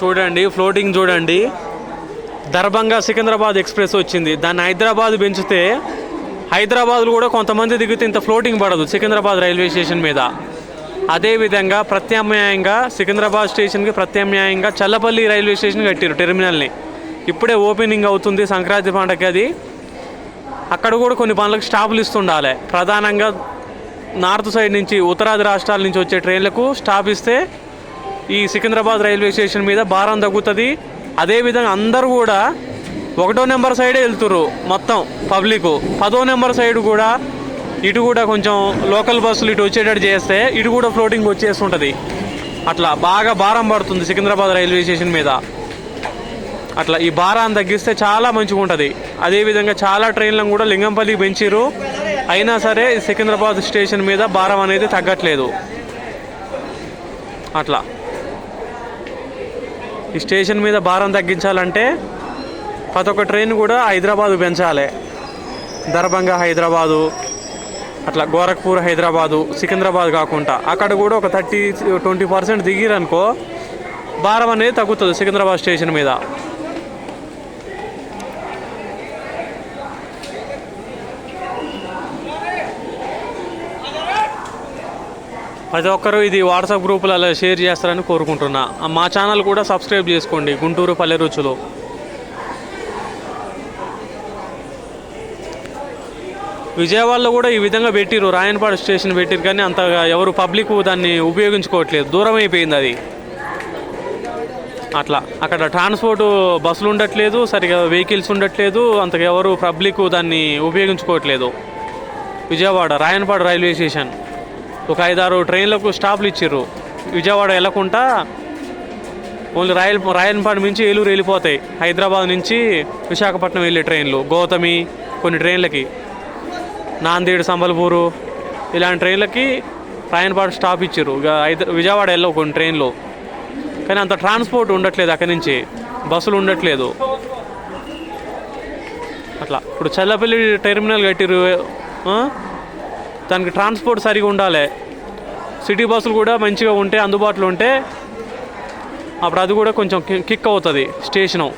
చూడండి ఫ్లోటింగ్ చూడండి. దర్భంగా సికింద్రాబాద్ ఎక్స్ప్రెస్ వచ్చింది. దాన్ని హైదరాబాద్ పెంచితే హైదరాబాద్లో కూడా కొంతమంది దిగితే ఇంత ఫ్లోటింగ్ పడదు సికింద్రాబాద్ రైల్వే స్టేషన్ మీద. అదేవిధంగా ప్రత్యామ్నాయంగా సికింద్రాబాద్ స్టేషన్కి ప్రత్యామ్నాయంగా చల్లపల్లి రైల్వే స్టేషన్ కట్టారు టెర్మినల్ని. ఇప్పుడే ఓపెనింగ్ అవుతుంది సంక్రాంతి పండగకి అది. అక్కడ కూడా కొన్ని పనులకు స్టాపులు ఇస్తుండాలి. ప్రధానంగా నార్త్ సైడ్ నుంచి ఉత్తరాది రాష్ట్రాల నుంచి వచ్చే ట్రైన్లకు స్టాప్ ఇస్తే ఈ సికింద్రాబాద్ రైల్వే స్టేషన్ మీద భారం తగ్గుతుంది. అదేవిధంగా అందరూ కూడా ఒకటో నెంబర్ సైడే వెళ్తురు మొత్తం పబ్లిక్. పదో నెంబర్ సైడ్ కూడా ఇటు కూడా కొంచెం లోకల్ బస్సులు ఇటు వచ్చేటట్టు చేస్తే ఇటు కూడా ఫ్లోటింగ్ వచ్చేస్తుంటుంది. అట్లా బాగా భారం పడుతుంది సికింద్రాబాద్ రైల్వే స్టేషన్ మీద. అట్లా ఈ భారాన్ని తగ్గిస్తే చాలా మంచిగా ఉంటుంది అదేవిధంగా చాలా ట్రైన్లను కూడా లింగంపల్లికి పెంచారు అయినా సరే సికింద్రాబాద్ స్టేషన్ మీద భారం అనేది తగ్గట్లేదు. అట్లా. ఈ స్టేషన్ మీద భారం తగ్గించాలంటే ప్రతి ఒక్క ట్రైన్ కూడా హైదరాబాద్ పెంచాలి. దర్భంగా హైదరాబాదు అట్లా గోరఖ్పూర్ హైదరాబాదు సికింద్రాబాద్ కాకుండా. అక్కడ కూడా ఒక థర్టీ ట్వంటీ పర్సెంట్ దిగిరనుకో భారం అనేది తగ్గుతుంది సికింద్రాబాద్ స్టేషన్ మీద. ప్రతి ఒక్కరూ ఇది వాట్సాప్ గ్రూపులలో షేర్ చేస్తారని కోరుకుంటున్నా. మా ఛానల్ కూడా సబ్స్క్రైబ్ చేసుకోండి. గుంటూరు పల్లె రుచులు. విజయవాడలో కూడా ఈ విధంగా పెట్టిరు రాయనపాడు స్టేషన్ పెట్టిరు కానీ అంతగా ఎవరు పబ్లిక్ దాన్ని ఉపయోగించుకోవట్లేదు. దూరం అయిపోయింది అది. అట్లా. అక్కడ ట్రాన్స్పోర్ట్ బస్సులు ఉండట్లేదు సరిగా వెహికల్స్ ఉండట్లేదు అంతగా ఎవరు పబ్లిక్ దాన్ని ఉపయోగించుకోవట్లేదు. Vijayawada Rayanapadu railway station. ఒక ఐదారు ట్రైన్లకు స్టాప్లు ఇచ్చారు విజయవాడ వెళ్ళకుండా ఓన్లీ రాయల్ రాయలపాడు నుంచి ఏలూరు వెళ్ళిపోతాయి. హైదరాబాద్ నుంచి విశాఖపట్నం వెళ్ళే ట్రైన్లు. గౌతమి కొన్ని ట్రైన్లకి. నాందేడ్ సంబల్పూరు ఇలాంటి ట్రైన్లకి రాయనపాడు స్టాప్ ఇచ్చారు ఇక విజయవాడ వెళ్ళవు కొన్ని ట్రైన్లో. కానీ అంత ట్రాన్స్పోర్ట్ ఉండట్లేదు అక్కడి నుంచి. బస్సులు ఉండట్లేదు. అట్లా. ఇప్పుడు చల్లపల్లి టెర్మినల్ కట్టిరు దానికి ట్రాన్స్పోర్ట్ సరిగా ఉండాలి. సిటీ బస్సులు కూడా మంచిగా ఉంటే అందుబాటులో ఉంటే అప్పుడు అది కూడా కొంచెం కిక్ అవుతుంది స్టేషను.